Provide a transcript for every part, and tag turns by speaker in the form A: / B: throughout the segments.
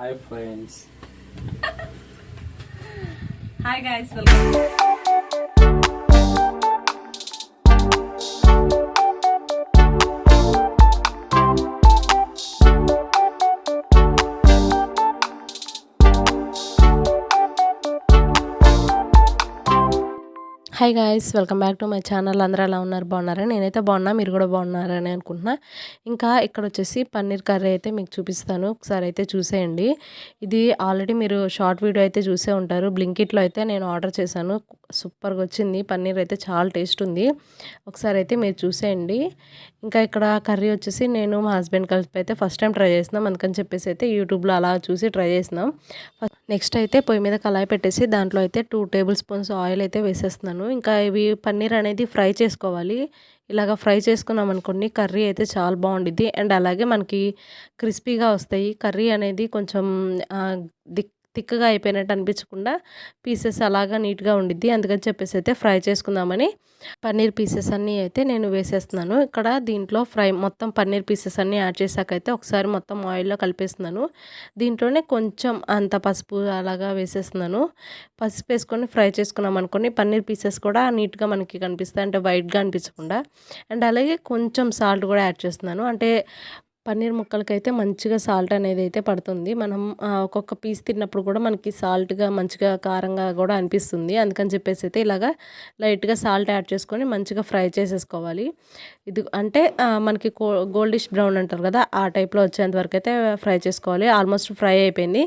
A: Hi friends
B: hi guys welcome
C: hi guys welcome back to my channel అందరూ ఎలా ఉన్నారు? బాగున్నారా? నేనైతే బాగున్నా మీరు కూడా బాగున్నారని అనుకుంటున్నా. ఇంకా ఇక్కడ వచ్చేసి పన్నీర్ కర్రీ అయితే మీకు చూపిస్తాను. ఒకసారి అయితే చూసేయండి. ఇది ఆల్రెడీ మీరు షార్ట్ వీడియో అయితే చూసే ఉంటారు. బ్లింకిట్లో అయితే నేను ఆర్డర్ చేశాను. సూపర్గా వచ్చింది పన్నీర్ అయితే చాలా టేస్ట్ ఉంది ఒకసారి అయితే మీరు చూసేయండి. ఇంకా ఇక్కడ కర్రీ వచ్చేసి నేను మా హస్బెండ్ కలిపి అయితే ఫస్ట్ టైం ట్రై చేసినాం అందుకని చెప్పేసి అయితే యూట్యూబ్లో అలా చూసి ట్రై చేసినాం నెక్స్ట్ అయితే పొయ్యి మీద కళాయి పెట్టేసి దాంట్లో అయితే టూ టేబుల్ స్పూన్స్ ఆయిల్ అయితే వేసేస్తున్నాను. ఇంకా ఇవి పన్నీర్ అనేది ఫ్రై చేసుకోవాలి. ఇలాగ ఫ్రై చేసుకున్నాం అనుకోండి కర్రీ అయితే చాలా బాగుండిద్ది. అండ్ అలాగే మనకి క్రిస్పీగా వస్తాయి. కర్రీ అనేది కొంచెం దిక్ థిక్గా అయిపోయినట్టు అనిపించకుండా పీసెస్ అలాగా నీట్గా ఉండిద్ది. అందుకని చెప్పేసి అయితే ఫ్రై చేసుకుందామని పన్నీర్ పీసెస్ అన్నీ అయితే నేను వేసేస్తున్నాను. ఇక్కడ దీంట్లో ఫ్రై మొత్తం పన్నీర్ పీసెస్ అన్నీ యాడ్ చేశాక అయితే ఒకసారి మొత్తం ఆయిల్లో కలిపేస్తున్నాను. దీంట్లోనే కొంచెం అంత పసుపు అలాగా వేసేస్తున్నాను. పసుపు వేసుకొని ఫ్రై చేసుకున్నాం అనుకోండి పన్నీర్ పీసెస్ కూడా నీట్గా మనకి కనిపిస్తాయి. అంటే వైట్గా అనిపించకుండా. అండ్ అలాగే కొంచెం సాల్ట్ కూడా యాడ్ చేస్తున్నాను. అంటే పన్నీర్ ముక్కలకైతే మంచిగా సాల్ట్ అనేది అయితే పడుతుంది. మనం ఒక్కొక్క పీస్ తిన్నప్పుడు కూడా మనకి సాల్ట్గా మంచిగా కారంగా కూడా అనిపిస్తుంది. అందుకని చెప్పేసి అయితే ఇలాగా లైట్గా సాల్ట్ యాడ్ చేసుకొని మంచిగా ఫ్రై చేసేసుకోవాలి. ఇది అంటే మనకి గోల్డిష్ బ్రౌన్ అంటారు కదా ఆ టైప్లో వచ్చేంత వరకు అయితే ఫ్రై చేసుకోవాలి. ఆల్మోస్ట్ ఫ్రై అయిపోయింది.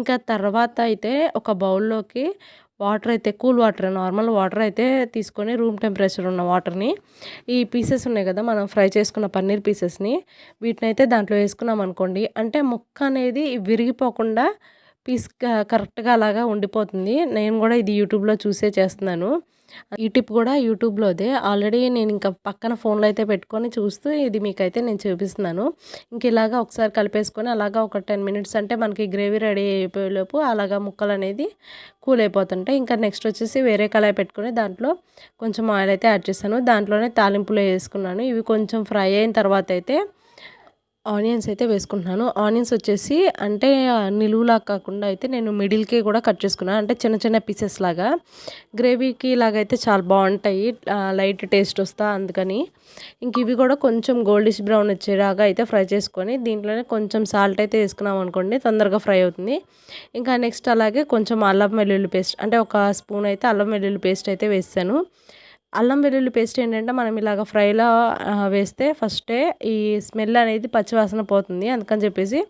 C: ఇంకా తర్వాత అయితే ఒక బౌల్లోకి వాటర్ అయితే కూల్ వాటర్ నార్మల్ వాటర్ అయితే తీసుకొని రూమ్ టెంపరేచర్ ఉన్న వాటర్ని ఈ పీసెస్ ఉన్నాయి కదా మనం ఫ్రై చేసుకున్న పన్నీర్ పీసెస్ని వీటిని అయితే దాంట్లో వేసుకున్నాం అనుకోండి. అంటే ముక్క అనేది విరిగిపోకుండా పీస్ కరెక్ట్గా అలాగా ఉండిపోతుంది. నేను కూడా ఇది యూట్యూబ్లో చూసే చేస్తున్నాను. ఈ టిప్ కూడా యూట్యూబ్లోదే ఆల్రెడీ నేను ఇంకా పక్కన ఫోన్లో అయితే పెట్టుకొని చూస్తూ ఇది మీకైతే నేను చూపిస్తున్నాను. ఇంక ఇలాగా ఒకసారి కలిపేసుకొని అలాగా ఒక టెన్ మినిట్స్ అంటే మనకి గ్రేవీ రెడీ అయిపోయేలోపు అలాగా ముక్కలు అనేది కూల్ అయిపోతుంటాయి. ఇంకా నెక్స్ట్ వచ్చేసి వేరే కళాయి పెట్టుకొని దాంట్లో కొంచెం ఆయిల్ అయితే యాడ్ చేశాను. దాంట్లోనే తాలింపులు వేసుకున్నాను. ఇవి కొంచెం ఫ్రై అయిన తర్వాత అయితే ఆనియన్స్ అయితే వేసుకుంటున్నాను. ఆనియన్స్ వచ్చేసి అంటే నిలువులా కాకుండా అయితే నేను మిడిల్కి కూడా కట్ చేసుకున్నాను అంటే చిన్న చిన్న పీసెస్ లాగా. గ్రేవీకి లాగైతే చాలా బాగుంటాయి. లైట్ టేస్ట్ వస్తా అందుకని. ఇంక ఇవి కూడా కొంచెం గోల్డిష్ బ్రౌన్ వచ్చేలాగా అయితే ఫ్రై చేసుకొని దీంట్లోనే కొంచెం సాల్ట్ అయితే వేసుకున్నాం అనుకోండి తొందరగా ఫ్రై అవుతుంది. ఇంకా నెక్స్ట్ అలాగే కొంచెం అల్లం వెల్లుల్లి పేస్ట్ అంటే ఒక స్పూన్ అయితే అల్లం వెల్లుల్లి పేస్ట్ అయితే వేసాను. అల్లం వెల్లుల్లి పేస్ట్ ఏంటంటే మనం ఇలాగ ఫ్రైలో వేస్తే ఫస్టే ఈ స్మెల్ అనేది పచ్చివాసన పోతుంది అందుకని చెప్పేసి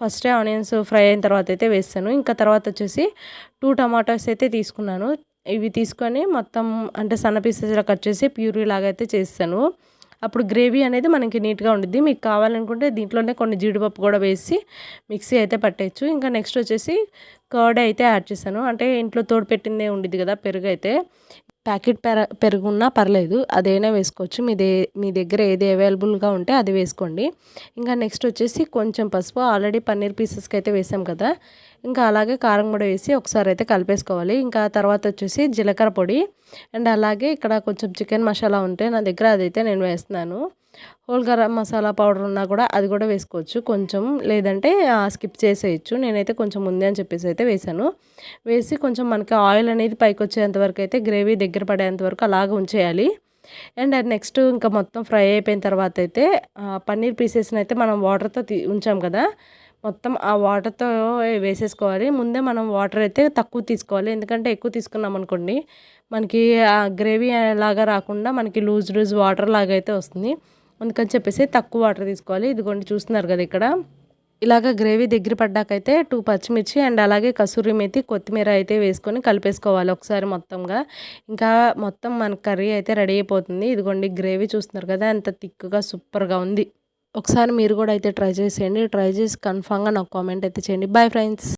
C: ఫస్టే ఆనియన్స్ ఫ్రై అయిన తర్వాత అయితే వేస్తాను. ఇంకా తర్వాత వచ్చేసి టూ టమాటోస్ అయితే తీసుకున్నాను. ఇవి తీసుకొని మొత్తం అంటే సన్న పీసెస్లో కట్ చేసి ప్యూరీ లాగా అయితే చేస్తాను. అప్పుడు గ్రేవీ అనేది మనకి నీట్గా ఉండిద్ది. మీకు కావాలనుకుంటే దీంట్లోనే కొన్ని జీడిపప్పు కూడా వేసి మిక్సీ అయితే పట్టేయచ్చు. ఇంకా నెక్స్ట్ వచ్చేసి కర్డ్ అయితే యాడ్ చేశాను అంటే ఇంట్లో తోడు పెట్టిందే ఉండిద్ది కదా పెరుగు అయితే ప్యాకెట్ పెర పెరుగున్నా పర్లేదు అదైనా వేసుకోవచ్చు. మీ దే మీ దగ్గర ఏది అవైలబుల్గా ఉంటే అది వేసుకోండి. ఇంకా నెక్స్ట్ వచ్చేసి కొంచెం పసుపు ఆల్రెడీ పన్నీర్ పీసెస్కి అయితే వేసాం కదా. ఇంకా అలాగే కారం కూడా వేసి ఒకసారి అయితే కలిపేసుకోవాలి. ఇంకా తర్వాత వచ్చేసి జీలకర్ర పొడి. అండ్ అలాగే ఇక్కడ కొంచెం చికెన్ మసాలా ఉంటే నా దగ్గర అదైతే నేను వేస్తున్నాను. హోల్ గరం మసాలా పౌడర్ ఉన్నా కూడా అది కూడా వేసుకోవచ్చు. కొంచెం లేదంటే స్కిప్ చేసేయచ్చు. నేనైతే కొంచెం ముందే అని చెప్పేసి అయితే వేసాను వేసి కొంచెం మనకి ఆయిల్ అనేది పైకి వచ్చేంత వరకు అయితే గ్రేవీ దగ్గర పడేంత వరకు అలాగ ఉంచేయాలి. అండ్ అది నెక్స్ట్ ఇంకా మొత్తం ఫ్రై అయిపోయిన తర్వాత అయితే పన్నీర్ పీసెస్ని అయితే మనం వాటర్తో తీ ఉంచాం కదా. మొత్తం ఆ వాటర్తో వేసేసుకోవాలి. ముందే మనం వాటర్ అయితే తక్కువ తీసుకోవాలి. ఎందుకంటే ఎక్కువ తీసుకున్నాం అనుకోండి మనకి ఆ గ్రేవీ లాగా రాకుండా మనకి లూజ్ లూజ్ వాటర్ లాగా అయితే వస్తుంది. అందుకని చెప్పేసి తక్కువ వాటర్ తీసుకోవాలి. ఇదిగోండి చూస్తున్నారు కదా ఇక్కడ. ఇలాగ గ్రేవీ దగ్గర పడ్డాకైతే టూ పచ్చిమిర్చి అండ్ అలాగే కసూరి మెతి కొత్తిమీర అయితే వేసుకొని కలిపేసుకోవాలి ఒకసారి మొత్తంగా. ఇంకా మొత్తం మన కర్రీ అయితే రెడీ అయిపోతుంది. ఇదిగోండి గ్రేవీ చూస్తున్నారు కదా ఎంత థిక్గా సూపర్గా ఉంది. ఒకసారి మీరు కూడా అయితే ట్రై చేసేయండి. ట్రై చేసి కన్ఫామ్గా నాకు కామెంట్ అయితే చేయండి. Bye friends